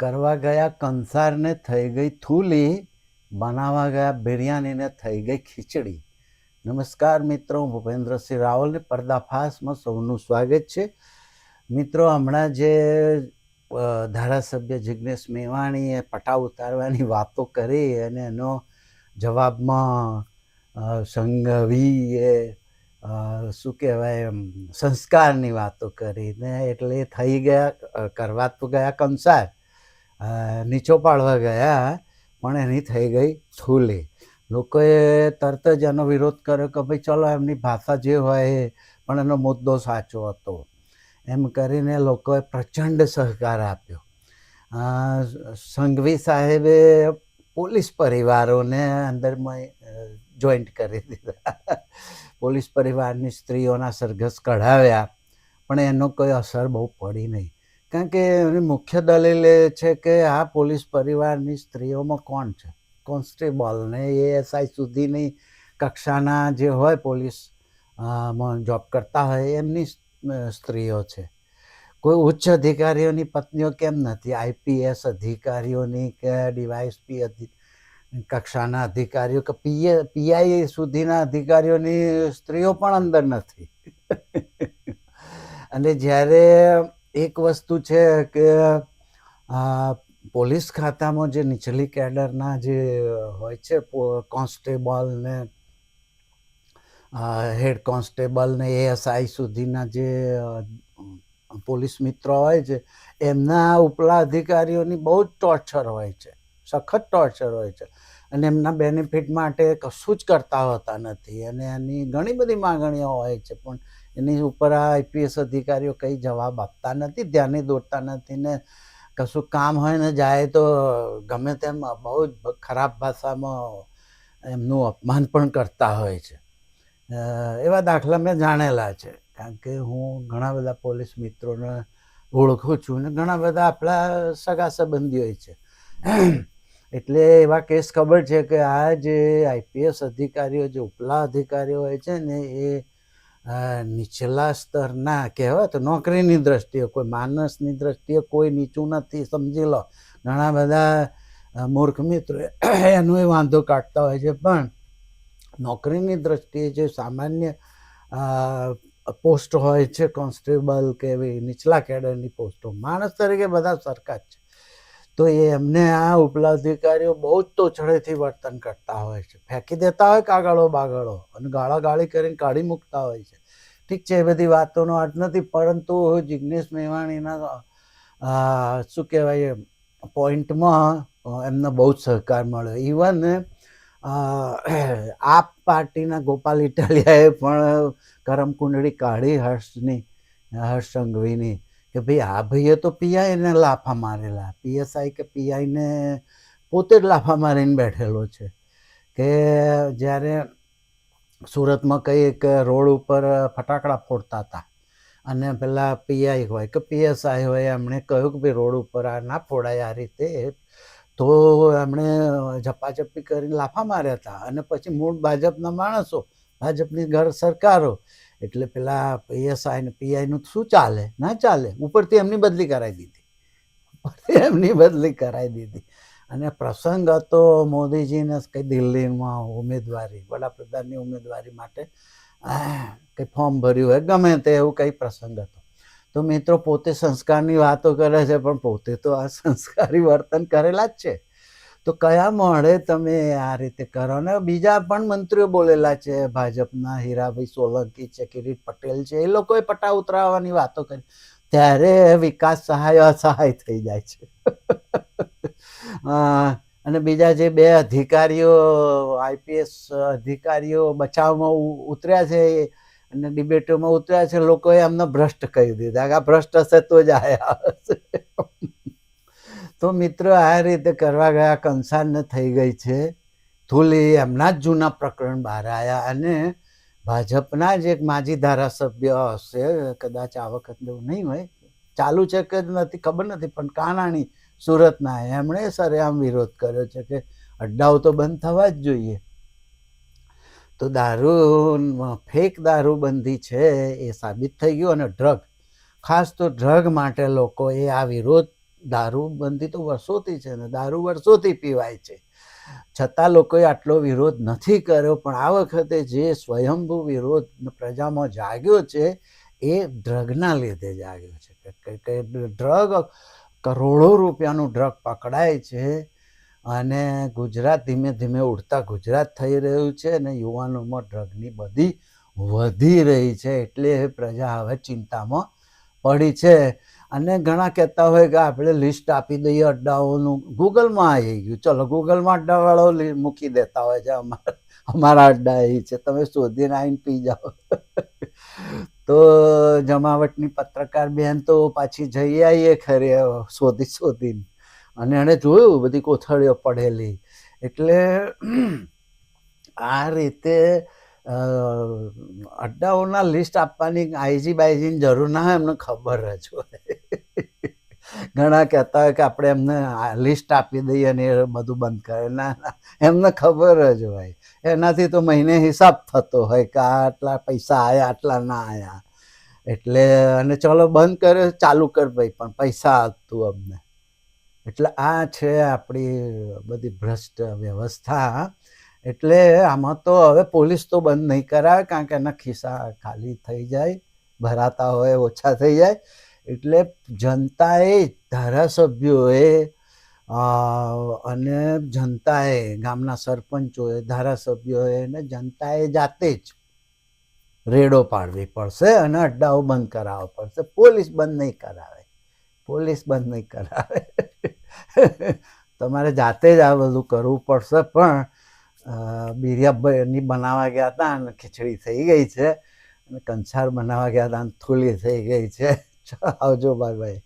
કરવા ગયા, કંસારને થઈ ગઈ થૂલી, બનાવવા ગયા બિરયાનીને થઈ ગઈ ખીચડી. નમસ્કાર મિત્રો, હું ભૂપેન્દ્રસિંહ રાવલને પર્દાફાશમાં સૌનું સ્વાગત છે. મિત્રો, હમણાં જે ધારાસભ્ય જિજ્ઞેશ મેવાણીએ પટા ઉતારવાની વાતો કરી અને એનો જવાબમાં સંઘવીએ શું કહેવાય સંસ્કારની વાતો કરી ને એટલે થઈ ગયા કરવા તો ગયા કંસાર. નીચો પાડવા ગયા, પણ એની થઈ ગઈ થૂલી. લોકોએ તરત જ એનો વિરોધ કર્યો કે ભાઈ ચલો એમની ભાષા જે હોય એ, પણ એનો મુદ્દો સાચો હતો. એમ કરીને લોકોએ પ્રચંડ સહકાર આપ્યો. સંઘવી સાહેબે પોલીસ પરિવારોને અંદરમાં જોઈન્ટ કરી દીધા. પોલીસ પરિવારની સ્ત્રીઓના સરઘસ કઢાવ્યા, પણ એનો કોઈ અસર બહુ પડી નહીં. કારણ કે એની મુખ્ય દલીલ એ છે કે આ પોલીસ પરિવારની સ્ત્રીઓમાં કોણ છે? કોન્સ્ટેબલ ને એએસઆઈ સુધીની કક્ષાના જે હોય પોલીસ જોબ કરતા હોય એમની સ્ત્રીઓ છે. કોઈ ઉચ્ચ અધિકારીઓની પત્નીઓ કેમ નથી? આઈપીએસ અધિકારીઓની કે ડીવાયએસપી કક્ષાના અધિકારીઓ કે પીએ, પીઆઈ સુધીના અધિકારીઓની સ્ત્રીઓ પણ અંદર નથી. અને જ્યારે એક વસ્તુ છે કે પોલીસ ખાતામાં જે નીચલી કેડરના જે હોય છે કોન્સ્ટેબલ ને હેડ કોન્સ્ટેબલ ને, એએસઆઈ સુધીના જે પોલીસ મિત્રો હોય છે, એમના ઉપલા અધિકારીઓની બહુ જ ટોર્ચર હોય છે, સખત ટોર્ચર હોય છે. અને એમના બેનિફિટ માટે કશું જ કરતા હોતા નથી. અને એની ઘણી બધી માગણીઓ હોય છે. પણ એની ઉપર આ આઈપીએસ અધિકારીઓ કંઈ જવાબ આપતા નથી, ધ્યાને દોડતા નથી ને કશું કામ હોય ને જાય તો ગમે તેમ બહુ જ ખરાબ ભાષામાં એમનું અપમાન પણ કરતા હોય છે. એવા દાખલા મેં જાણેલા છે. કારણ કે હું ઘણા બધા પોલીસ મિત્રોને ઓળખું છું ને ઘણા બધા આપણા સગા સંબંધીઓ છે. એટલે એવા કેસ ખબર છે કે આ જે આઈપીએસ અધિકારીઓ, જે ઉપલા અધિકારીઓ હોય છે ને એ નીચલા સ્તરના કહેવાય તો નોકરીની દ્રષ્ટિએ કોઈ માણસની દ્રષ્ટિએ કોઈ નીચું નથી, સમજી લો. ઘણા બધા મૂર્ખ મિત્રો એનો વાંધો કાઢતા હોય છે. પણ નોકરીની દ્રષ્ટિએ જે સામાન્ય પોસ્ટ હોય છે, કોન્સ્ટેબલ કે એવી નીચલા કેડરની પોસ્ટો, માણસ તરીકે બધા સરખા જ છે. તો એ એમને આ ઉપલા અધિકારીઓ બહુ જ તોછડેથી વર્તન કરતા હોય છે. ફેંકી દેતા હોય કાગળો બાગળો અને ગાળા ગાળી કરીને કાઢી મૂકતા હોય છે. ઠીક છે, એ બધી વાતોનો અર્થ નથી, પરંતુ જિજ્ઞેશ મેવાણીના શું કહેવાય પોઈન્ટમાં એમને બહુ જ સહકાર મળ્યો. ઇવન આપ પાર્ટીના ગોપાલ ઇટાલિયાએ પણ કરમકુંડળી કાઢી હર્ષની, હર્ષ સંઘવીની કે ભાઈ આ ભાઈએ તો પીઆઈને લાફા મારેલા. પીએસઆઈ કે પીઆઈને પોતે જ લાફા મારીને બેઠેલો છે. કે જ્યારે સુરતમાં કંઈક રોડ ઉપર ફટાકડા ફોડતા હતા અને પેલા પીઆઈ હોય કે પીએસઆઈ હોય, એમણે કહ્યું કે ભાઈ રોડ ઉપર આ ના ફોડાય આ રીતે, તો એમણે ઝપાઝપી કરીને લાફા માર્યા હતા. અને પછી મૂળ ભાજપના માણસો, ભાજપની ઘર સરકારો એટલે પેલા પીએસઆઈ ને પીઆઈનું શું ચાલે? ના ચાલે. ઉપરથી એમની બદલી કરાવી દીધી. ઉપરથી એમની બદલી કરાવી દીધી. અને પ્રસંગ હતો મોદીજીને કંઈ દિલ્હીમાં ઉમેદવારી, વડાપ્રધાનની ઉમેદવારી માટે કંઈ ફોર્મ ભર્યું હોય, ગમે તે એવું કંઈ પ્રસંગ હતો. તો મિત્રો પોતે સંસ્કારની વાતો કરે છે, પણ પોતે તો આ સંસ્કારી વર્તન કરેલા જ છે. તો કયા મળે તમે આ રીતે કરો? ને બીજા પણ મંત્રીઓ બોલેલા છે, ભાજપના હીરાભાઈ સોલંકી છે, કિરીટ પટેલ છે, એ લોકોએ પટા ઉતરાવવાની વાતો કરી. ત્યારે વિકાસ સહાય, અસહાય થઈ જાય છે. અને બીજા જે બે અધિકારીઓ, આઈપીએસ અધિકારીઓ બચાવમાં ઉતર્યા છે, અને ડિબેટોમાં ઉતર્યા છે, લોકોએ એમને ભ્રષ્ટ કહી દીધા. આ ભ્રષ્ટ હશે તો જ આયા હશે. તો મિત્રો, આ રીતે કરવા ગયા, કંસારને થઈ ગઈ છે. ધૂલી એમના જ જૂના પ્રકરણ બહાર આવ્યા અને ભાજપના જ એક માજી ધારાસભ્ય હશે, કદાચ આ વખત નહીં હોય. ચાલુ છે કે નથી, ખબર નથી, પણ કાનાણી સુરતના એમણે સરેઆમ વિરોધ કર્યો છે કે અડ્ડાઓ તો બંધ થવા જ જોઈએ. તો દારૂ, ફેક દારૂબંધી છે, એ સાબિત થઈ ગયું અને ડ્રગ, ખાસ તો ડ્રગ માટે લોકો એ આ વિરોધ દારૂબંધી તો વર્ષોથી છે ને, દારૂ વર્ષોથી પીવાય છે. છતાં લોકોએ આટલો વિરોધ નથી કર્યો, પણ આ વખતે જે સ્વયંભૂ વિરોધ પ્રજામાં જાગ્યો છે, એ ડ્રગના લીધે જાગ્યો છે. કે ડ્રગ કરોડો રૂપિયાનું ડ્રગ પકડાય છે અને ગુજરાત ધીમે ધીમે ઉડતા ગુજરાત થઈ રહ્યું છે અને યુવાનોમાં ડ્રગની બધી વધી રહી છે, એટલે પ્રજા હવે ચિંતામાં પડી છે. અને ઘણા કહેતા હોય કે આપણે લિસ્ટ આપી દઈએ અડ્ડાઓનું. ગૂગલમાં આવી ગયું. ચલો, ગૂગલમાં અડ્ડાવાળો મૂકી દેતા હોય છે અમારા અમારા અડ્ડા એ છે. તમે શોધીને આવીને પી જાઓ. તો જમાવટની પત્રકાર બેન તો પાછી જઈ આવીએ ખરે શોધી શોધીને. અને એણે જોયું બધી કોથળીઓ પડેલી. એટલે આ રીતે અડ્ડાઓના લિસ્ટ આપવાની આઈજી બાઈજીની જરૂર ના હોય, એમને ખબર જ હોય. ઘણા કહેતા હોય કે આપણે એમને લિસ્ટ આપી દઈએ અને એ બધું બંધ કરે. ના એમને ખબર જ હોય. એનાથી તો મહિને હિસાબ થતો હોય કે આટલા પૈસા આવ્યા આટલા ના આવ્યા એટલે, અને ચલો બંધ કર્યો ચાલુ કર ભાઈ, પણ પૈસા આવતું અમને. એટલે આ છે આપણી બધી ભ્રષ્ટ વ્યવસ્થા. એટલે આમાં તો હવે પોલીસ તો બંધ નહીં કરાવે, કારણ કે એના ખિસ્સા ખાલી થઈ જાય, ભરાતા હોય, ઓછા થઈ જાય. એટલે જનતાએ ધારાસભ્યોએ અને જનતાએ, ગામના સરપંચોએ, ધારાસભ્યોએ અને જનતાએ જાતે જ રેડો પાડવી પડશે અને અડ્ડાઓ બંધ કરાવવા પડશે. પોલીસ બંધ નહીં કરાવે. પોલીસ બંધ નહીં કરાવે. તમારે જાતે જ આ બધું કરવું પડશે પણ બિરિયાભાઈની બનાવવા ગયા હતા અને ખીચડી થઈ ગઈ છે અને કંસાર બનાવવા ગયા હતા અને થૂલી થઈ ગઈ છે. આવજો, બાય બાય.